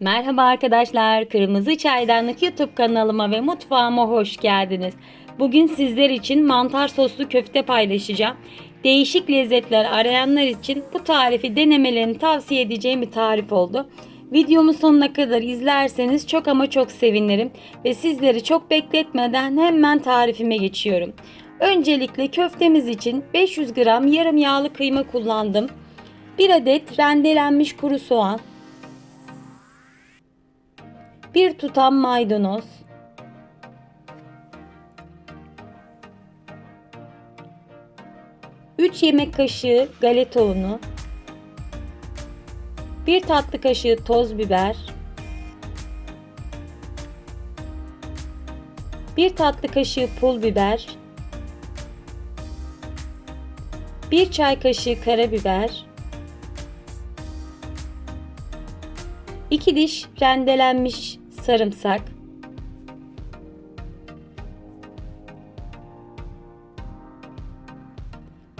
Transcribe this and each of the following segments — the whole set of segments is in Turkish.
Merhaba arkadaşlar, Kırmızı Çaydanlık YouTube kanalıma ve mutfağıma hoş geldiniz. Bugün sizler için mantar soslu köfte paylaşacağım. Değişik lezzetler arayanlar için bu tarifi denemelerini tavsiye edeceğim bir tarif oldu. Videomu sonuna kadar izlerseniz çok ama çok sevinirim ve sizleri çok bekletmeden hemen tarifime geçiyorum. Öncelikle köftemiz için 500 gram yarım yağlı kıyma kullandım. 1 adet rendelenmiş kuru soğan, bir tutam maydanoz, üç yemek kaşığı galeta unu, bir tatlı kaşığı toz biber, bir tatlı kaşığı pul biber, bir çay kaşığı karabiber, 2 diş rendelenmiş sarımsak,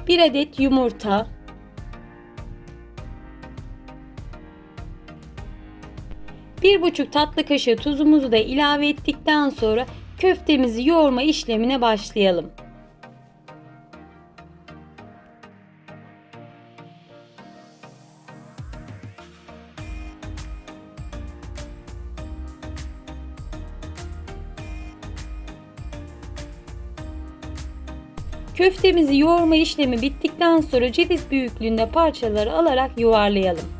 bir adet yumurta, bir buçuk tatlı kaşığı tuzumuzu da ilave ettikten sonra köftemizi yoğurma işlemine başlayalım. Köftemizi yoğurma işlemi bittikten sonra ceviz büyüklüğünde parçaları alarak yuvarlayalım.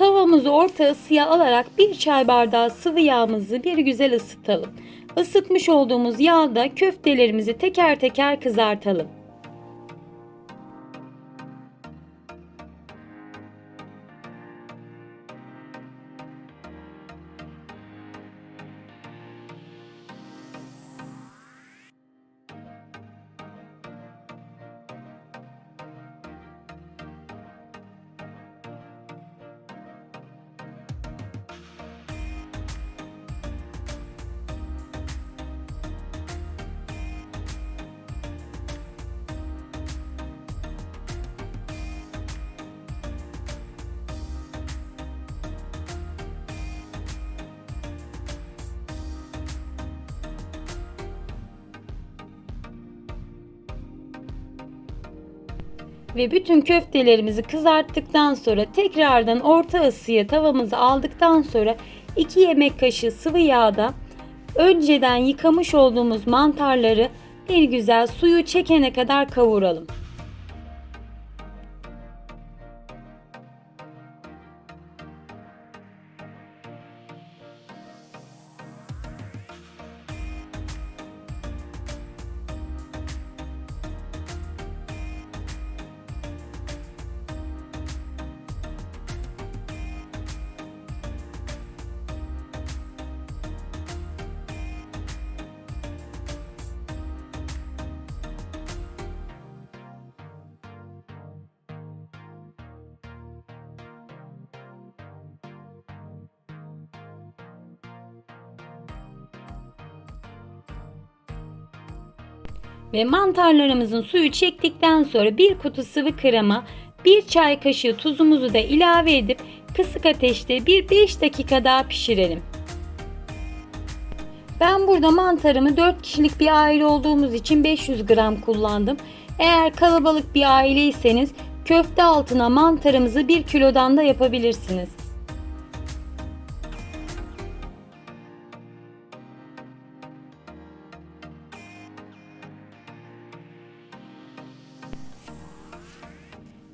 Tavamızı orta ısıya alarak bir çay bardağı sıvı yağımızı bir güzel ısıtalım. Isıtmış olduğumuz yağda köftelerimizi teker teker kızartalım. Ve bütün köftelerimizi kızarttıktan sonra tekrardan orta ısıya tavamızı aldıktan sonra 2 yemek kaşığı sıvı yağda önceden yıkamış olduğumuz mantarları bir güzel suyu çekene kadar kavuralım. Ve mantarlarımızın suyu çektikten sonra bir kutu sıvı krema, bir çay kaşığı tuzumuzu da ilave edip kısık ateşte bir 5 dakika daha pişirelim. Ben burada mantarımı 4 kişilik bir aile olduğumuz için 500 gram kullandım. Eğer kalabalık bir aileyseniz köfte altına mantarımızı 1 kilodan da yapabilirsiniz.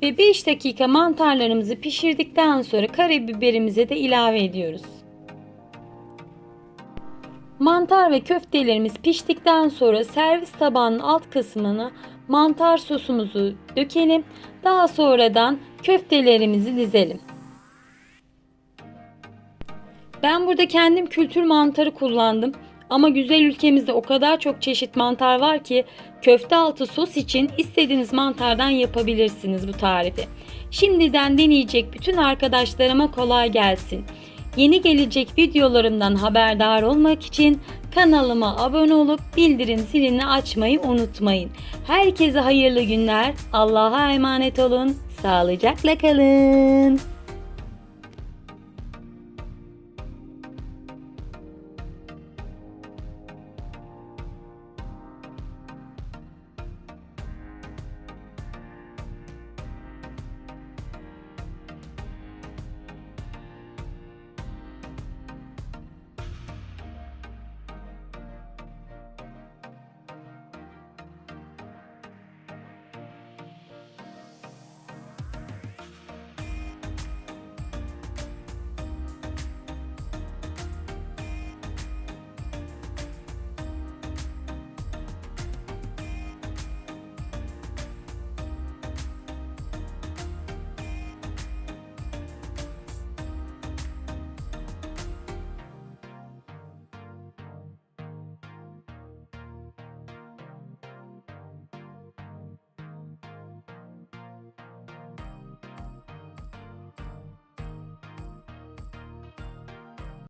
Ve 5 dakika mantarlarımızı pişirdikten sonra karabiberimize de ilave ediyoruz. Mantar ve köftelerimiz piştikten sonra servis tabağının alt kısmına mantar sosumuzu dökelim. Daha sonradan köftelerimizi dizelim. Ben burada kendim kültür mantarı kullandım. Ama güzel ülkemizde o kadar çok çeşit mantar var ki köfte altı sos için istediğiniz mantardan yapabilirsiniz bu tarifi. Şimdiden deneyecek bütün arkadaşlarıma kolay gelsin. Yeni gelecek videolarımdan haberdar olmak için kanalıma abone olup bildirim zilini açmayı unutmayın. Herkese hayırlı günler. Allah'a emanet olun. Sağlıcakla kalın.